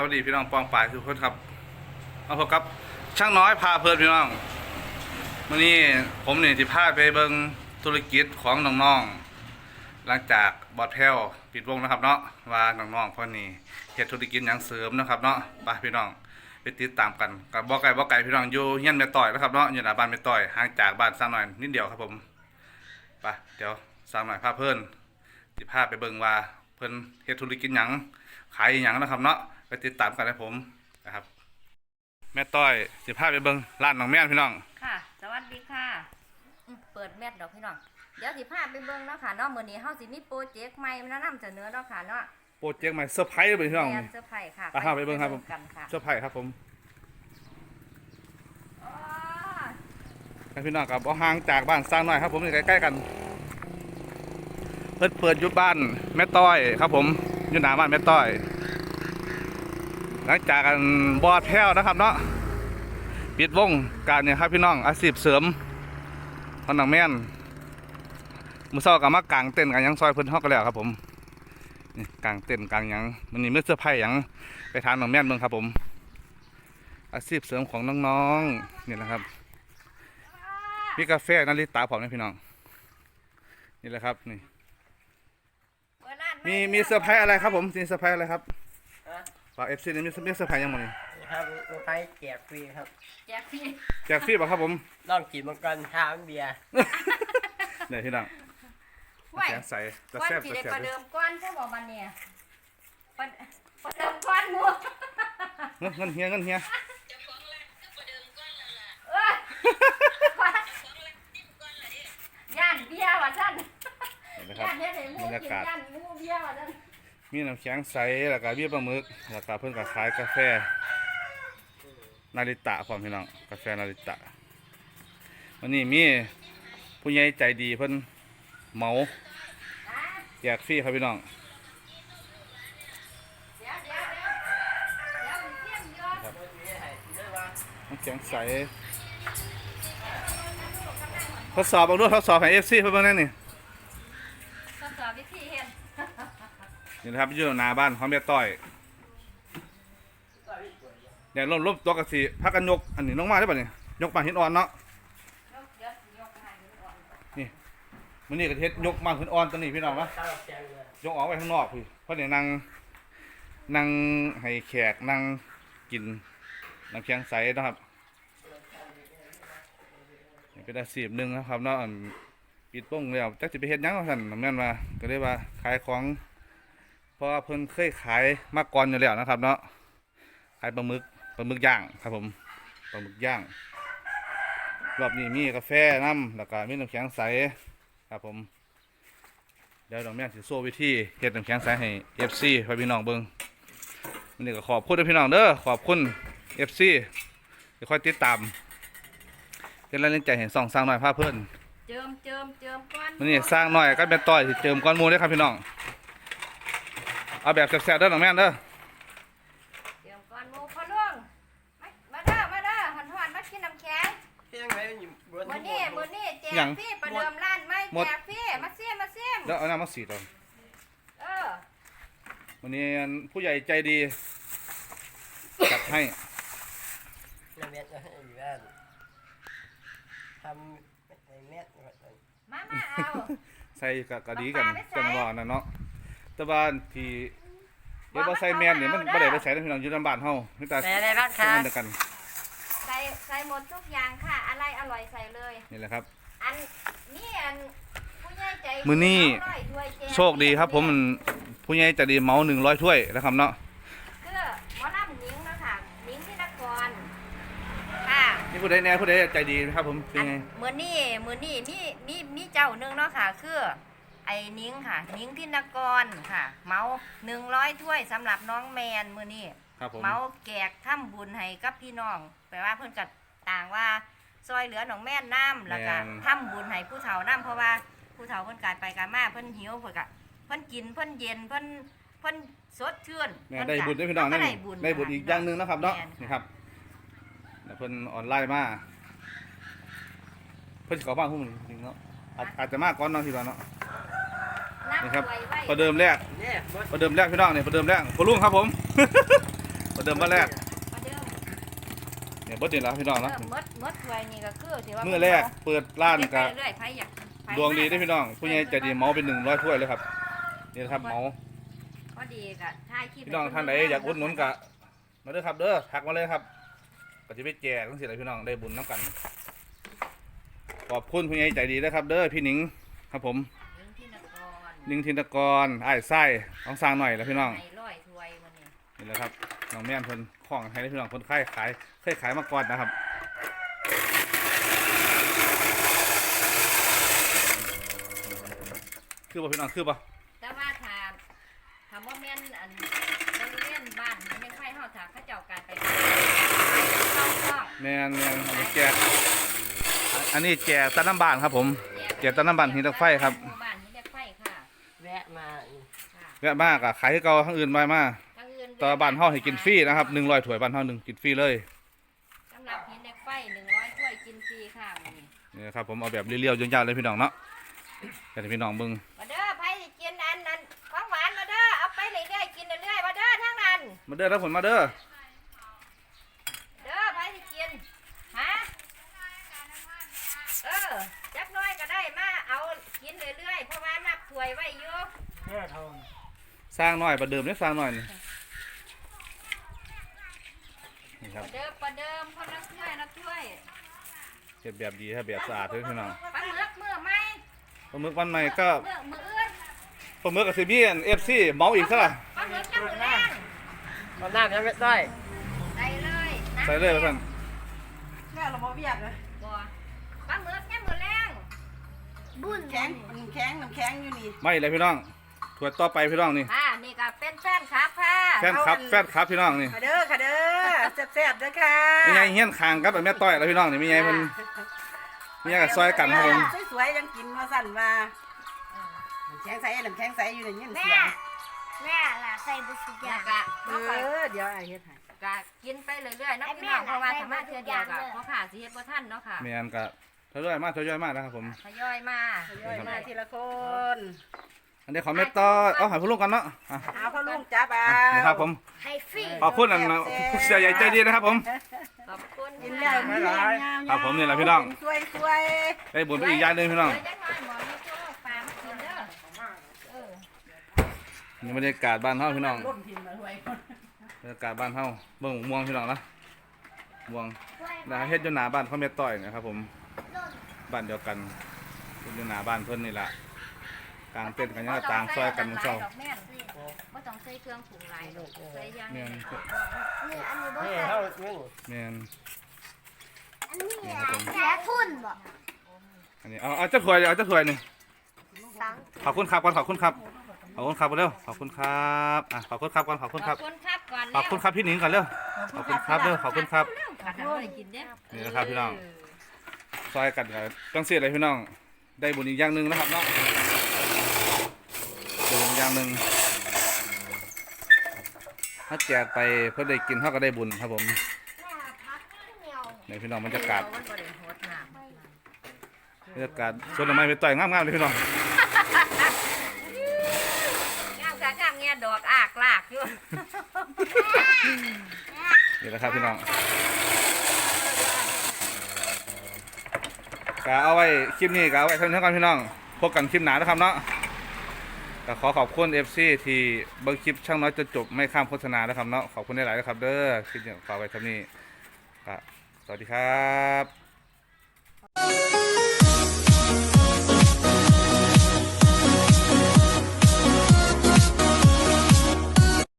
สวัสดีพี่น้องปองปายทุกคนครับมาพบกับช่างน้อยพาเพลินพี่น้องวันนี้ผมเนี่ยที่พาไปเบิงธุรกิจของน้องๆหลังจากบอดแพ้วปิดวงนะครับเนาะว่าน้องๆพวกนี้เฮ็ดธุรกิจหยังเสริมนะครับเนาะไปพี่น้องไปติดตามกันกับบ่ไก่บ่ไก่พี่น้องอยู่เฮียนแม่ต่อยนะครับเนาะอยู่หน้าบ้านแม่ต่อยห่างจากบ้านสร้างหน่อยนิดเดียวครับผมไปเดี๋ยวสร้างหน่อยพาเพิ่นสิพาไปเบิงว่าเพิ่นเฮ็ดธุรกิจหยังขายอหย่างนะครับเนาะ ไปติดตามกันนะผมนะครับ แม่ต้อยสิพาไปเบิ่งร้านน้องแม่นพี่น้อง ค่ะ สวัสดีค่ะอืมเปิดแมทดอกพี่น้อง เดี๋ยวสิพาไปเบิ่งเนาะค่ะเนาะมื้อนี้เฮาสิมีโปรเจกต์ใหม่มานำเสนอเนาะค่ะเนาะโปรเจกต์ใหม่เซอร์ไพรส์เลยพี่น้อง แม่นเซอร์ไพรส์ค่ะไปครับไปเบิ่งครับผม กันค่ะเซอร์ไพรส์ครับผมอ๋อให้พี่น้องครับเอาห่างจากบ้านสร้างหน่อยครับผมอยู่ใกล้ๆกัน เปิดเปิดอยู่บ้านแม่ต้อยครับผมอยู่หน้าบ้านแม่ต้อย หลังจากกันบอดแพ้วนะครับเนาะปิดวงการเนี่ยครับพี่น้องอาชีพเสริมขน้องแม่นมือเช้ากับมากางเต้นกันยังซอยเพิ่นฮอกกันแล้วครับผมกางเต้นกางยังมันนี่ไม่เสื้อผ้ายังไปทานน้องแม่นเบิ่งครับผม อาชีพเสริมของน้องๆนี่แหละครับมีกาแฟนาริตาผมนะพี่น้อง นี่แหละครับนี่มีมีเซอร์ไพรส์อะไรครับผมมีเซอร์ไพรส์อะไรครับ ฝากเอฟซีนี่มีมีเซอร์ไพรส์ยังไงครับรถไฟแจกฟรีครับแจกฟรีแจกฟรีป่ะครับผมลองกินมังกรทามเบียร์เนี่ยพี่น้องไว้แกงใสจะวันแซ่บสิจะได้แซ่ประบเดิมก่อนใช่บ่บัดเนี่ยประประเดิมก่อนหมู่เงินเงินเฮียเงินเฮียเอ้ยย่านเบียร์ว่าซั่นนี่นะครับย่านเฮ็ดให้หมู่บรรยากินกาศย่านหมู่เบียร์ว่าซั่น มีน้ำแข็งใสแล้วก็เบี้ยปลาหมึกแล้วก็เพิ่นก็ขายกาแฟ นาริตะพร้อมพี่น้องกาแฟนาริตะวันนี้มีผู้ใหญ่ใจดีเพิ่นเมาอะแจกฟรีครับพี่น้องน้ำแข็งใสทดสอบเอาด้วยทดสอบให้เพิ่นเบิ่งแน่นี่ทดสอบวิธีเฮ็ด นี่นะครับอยู่หน้าบ้านของแม่ต้อยเดี๋ยวลบลบตัวกระสีพักกันยกอันนี้ลงมาได้ป่ะเนี่ยยกมาหินอ่อนเนาะยกเดี๋ยวสิยกให้ดูก่มันนี่กระเทศยกมาหินอ่อนตัวนี้พี่น้องวะยกออกไปข้างนอกพี่เพราะเดี๋ยนั่งนั่งให้แขกนั่งกินน้ำแข็งใสนะครับเป็นอาชีพหนึ่งนะครับเนาะอันปิดโป้งแล้วจักสิไปเฮ็ดหยังว่าซั่นแม่นว่าก็เลยว่าขายของ เพราะว่าเพิ่นเคยขายมาก่อนอยู่แล้วนะครับ เนาะขายปลาหมึกปลาหมึกย่างครับผมปลาหมึกย่างรอบนี้มีกาแฟน้ำแล้วก็มีน้ำแข็งใสครับผมเดี๋ยวน้องแม่สิโซ่วิธีเฮ็ดน้ำแข็งใสให้ FC พ่อพี่น้องเบิ่งวันนี้ก็ขอบคุณพี่น้องเด้อขอบคุณ FC ที่คอยติดตามเป็นแรงใจเห็นส่องสร้างหน่อยพาเพิ่นเจิมเจิมเจิมก่อนวันนี้สร้างหน่อยก็เป็นต่อยสิเจิมก้อนหมูเด้อครับพี่น้อง เอาแบบแซ่บๆเด้อน้องแม่นเด้อเจิมก่อนหมู่พ่อลุงมามาเด้อมาเด้อหันหวานมากินน้ำแข็งเที่ยงไหนอยู่บนมื้อที่นี้บมื้อนนี้แจหยักงฟรีประเดิมร้านใหม่หมดแจกฟรีมาเสียมาเสียมแล้วเอาน้ำมาสีดเอาเออวันนี้ผู้ใหญ่ใจดีจัดให้น้ำเม็ดอยู่บ้านทำไอ้เม็ดมามาเอา ใส่กะกะดีกันเอาปลาไปใส่จังหวะนั่นเนาะ แต่ว่าที่เดี๋ยวบ่ใส่แม่นนี่มันบ่ได้ไปใส่ในพี่น้องอยู่ในบ้านเฮามีแต่แต่อะไรบ้างใส่คะมันเดียวกันใส่ใส่หมดทุกอย่างค่ะ อะไรอร่อยใส่เลย นี่แหละครับ อันนี่อันผู้ใหญ่ใจดีมื้อนี้เาร้อยถ้วยแจกโชคดีครับ ผมมันผู้ใหญ่ใจะดีเหมา100ถ้วยนะครับเนาะคือหมอลำนิ้งเนาะค่ะนิ้งที่นครค่ะ นี่ผู้ใดแน่ผู้ใดใจดีนะครับ ผมเป็นไง มือนี่มือนี่มีมีมีเจ้าหนึ่งเนาะค่ะ คือ ไอ้นิ้งค่ะ นิ้งที่นกรค่ะ เมาหนึ่งร้อยถ้วยสำหรับน้องแมนมือนี่ครับผมเมาแกกทำบุญให้กับพี่น้อง แปลว่าเพิ่นกัต่างว่า ซอยเหลือน้องแม่นน้ำแล้วก็ทำบุญให้ผู้เฒ่าน้ำเพราะว่าผู้เฒ่าเพิ่นการไปการมาเพิ่นหิวเพิ่นก็เพิ่นกินเพิ่นเย็นเพิ่นเพิ่นสดชื่นแม่เพิ่นได้ก็บุญด้วยพี่น้องเพิ่นั่นได้บุญได้บุญอีกอย่างหนึงนะครับเนาะแม่นี่ครับแล้วเพิ่นออนไลน์มาเพิ่นสิเข้าบ้านพวกมึงจริงๆเนาะอาจอาจจะมาก่อนเนาะทีละเนาะ นับนี่ครับไว้ไว้ประเดิมแรกเนี่ยบนประเดิมแรกพี่น้องเนี่ยประเดิมแรกพอลุงครับผม ประเดิมมาแรกประเดิมเนี่ยเบิดนี่แล้วพี่น้องเอเนาะอมดมดถ้วยนี่ก็คือที่ว่ามื้อแรกเปิดร้านเฮ็ดไปก็เรื่อยๆไผอยากไผดวงดีได้อพี่น้องผู้ใหญ่ใจดีเหมาเป็น100ถ้วยเลยครับนี่นะครับเหมาพอดีก็ถ่ายคลิปพี่น้องท่านใดอยากอุดหนุนก็มาเด้อครับเด้อทักมาเลยครับก็จะไปแจกทั้งสิเลยพี่น้องได้บุญน้ำกันขอบคุณผู้ใหญ่ใจดีนะครับ เด้อพี่หนิงครับผม ยิงที่นครนิงทินตะกรอ้ายไส้ต้องสร้างหน่อยแล้วพี่น้องให้ร้อยถ้วยมื้อนี้นี่แหละครับน้องแม่นเพิ่นของให้ได้พี่น้องเพิ่นขายขายเคยขายมาก่อนนะครับคือบ่พี่น้องคือบ่แต่ว่าถ้าถ้าบ่แม่นอันบริเวณบ้านมันยังไผเฮาถ้าเขาเจ้าการไปเข้าช่องแม่นแม่นอันนี้แจกอันนี้แจกตะน้ำบานครับผมเก็บตอนน้ำบันหินเหล็กไฟครับ บ้านหินเหล็กไฟค่ะ แวะมา ค่ะแวะมากอะขายให้เก่าทั้งอื่นไปมาทางอื่นแตอนบ้านเฮาให้กินฟรีนะครับ100ถ้วยบ้านเฮาหนึ่งกินฟรีเลยสำหรับหินเหล็กไฟ100ถ้วยกินฟรีค่ะมื้อนี้นี่นะครับผมเอาแบบเรียวๆยาวๆเลยพี่น้องเนาะให้พี่น้องเบิ่งมาเด้อไผสิกินอันนั้นของหวานมาเด้อเอาไปเรื่อยๆกินเรื่อยๆมาเด้อทั้งนั้น มาเด้อรับผลมาเด้อ เด้อไผสิกินฮะเออจักหน้อยก็ได้มาเอากินเรื่อยๆเพราะว่านับถ้วยไว้อยู่ แม่ทอง สร้างหน่อยประเดิมนี่สร้างหน่อยนี่นี่ครับประเดิมประเดิมคนละถ้วยละถ้วยเก็บแบบดีครับแบบสะอาดเลยพี่น้องปลาหมึกมื้อไหมปลาหมึกวันใหม่ก็มื้อมื้ออื่นปลาหมึกกับซีบีนเอฟซีเมาอีกซะละปลาหมึกจังมื้อแรงตอนหน้ายังไม่ได้ใส่เลยนะใส่เลยว่าท่านแม่เราบ่เวียดเลยบ่ปลาหมึกจังมื้อแรงบุญแข็งน้ำแข็งน้ำแข็งอยู่นี่ไม่เลยพี่น้องถวดต่อไปพี่น้องนี่ค่ะ นี่ก็เป็นแฟนครับค่ะแฟนครับแฟนครับพี่น้องนี่ค่ะเด้อค่ะเด้อแซ่บๆเด้อค่ะมีไงเฮี้ยนคางกับแม่ต้อยแล้วพี่น้องนี่มีไงเพิ่นมีไงกับซอยกันครับผมสวยๆยังกินมาสั่นว่าน้ำแข็งใสน้ำแข็งใสอยู่ในยินแม่เสียงแม่ล่ะใส่บุสุแล้ยาวงก็เอเขาก็อเดี๋ยวไอ้เฮ็ดให้ก็กินไปเรื่อยๆเนาะไอ้พี่แม่น้องเพราะว่าน่ะสามารถได้เทื่อทุกเดียวอย่างก็เลยบ่ค่ะสิเฮ็ดบ่ทันเนาะค่ะแมนก็ทยอยมากทยอยมากนะครับผมทยอยมาย่อยมาทีละคน อันนี้ของแม่ต้อยเอาใหายผู้ลูกกันเนาะอะเอาพ่อลุงจับเอานะครับผมให้ฟรีขอบคุณอันเสียใหญ่ใจดีนะครับผม ขอบคุณกินค่ะได้ไม่ร้ายครับผมนี่แหละพี่น้อง สวยสวยได้บุญไปอีกอย่างหนึงพี่น้องเดี๋ยวจักหน่อยหมอมีโชคปลามากินเด้อเออนี่บรรยากาศบ้านเฮาพี่น้องร่มพิมพ์มาด้วยบรรยากาศบ้านเฮาเบิ่งม่วงพี่น้องนะม่วงนะเฮ็ดอยู่หน้าบ้านเขาแม่ต้อยนะครับผมบ้านเดียวกันเฮ็ดอยู่หน้าบ้านเพิ่นนี่ล่ะ กลางเต้นท์กันยังก็ต่างซอยกันเจ้าดอกแม่นบ่ต้องใส่เครื่องปรุงหลายดอกใส่อย่างแม่นี้นนี่อันนี้บ่นี่ใส่เท่านึงแม่นอันนี้แค่ทุนบ่อันนี้เอาเอาเจ้าถ้วยเดี๋ยวเอาเจ้าถ้วยหนึงสังขอบคุณครับก่อนขอบคุณครับขอบคุณครับก่อนเร็วขอบคุณครับอะขอบคุณครับก่อนขอบคุณขคอรับบคุณครับก่อนขอบคุณครับพี่หนิงก่อนเร็วขอบคุณครับเร็วขอบคุณครับค่ะถ้าบ่ได้กินเด้อนี่นะครับพี่น้อง ซอยกันกันต้องเสียอะไรพี่น้อง ได้บุญอีกอย่างหนึ่งนะครับเนาะ ได้บุญอีกอย่างหนึ่งถ้าแจกไปเพื่อได้กินเท่าก็ได้บุญครับผมแม่พักเหนียวในพี่น้องบรรยากาศมันบ่ได้โหดน้ำบรรยากาศสวนดอกไม้ไปต่อยงามๆเลยพี่น้องงามกะงามเงี้ยดอกอากลากอยู่นี่แหละครับพี่น้องกะเอาไว้คลิปนี้กะเอาไว้เท่านี้ก่อนพี่น้องพบกันคลิปหนานะครับเนาะ ก็ขอขอบคุณเอฟซีที่เบิ่งคลิปช่างน้อยจะจบไม่ข้ามโฆษณานะครับเนาะขอบคุณได้หลายนะครับ เด้อคลิปนี้ขอไว้ครับนี่ก็สวัสดีครับ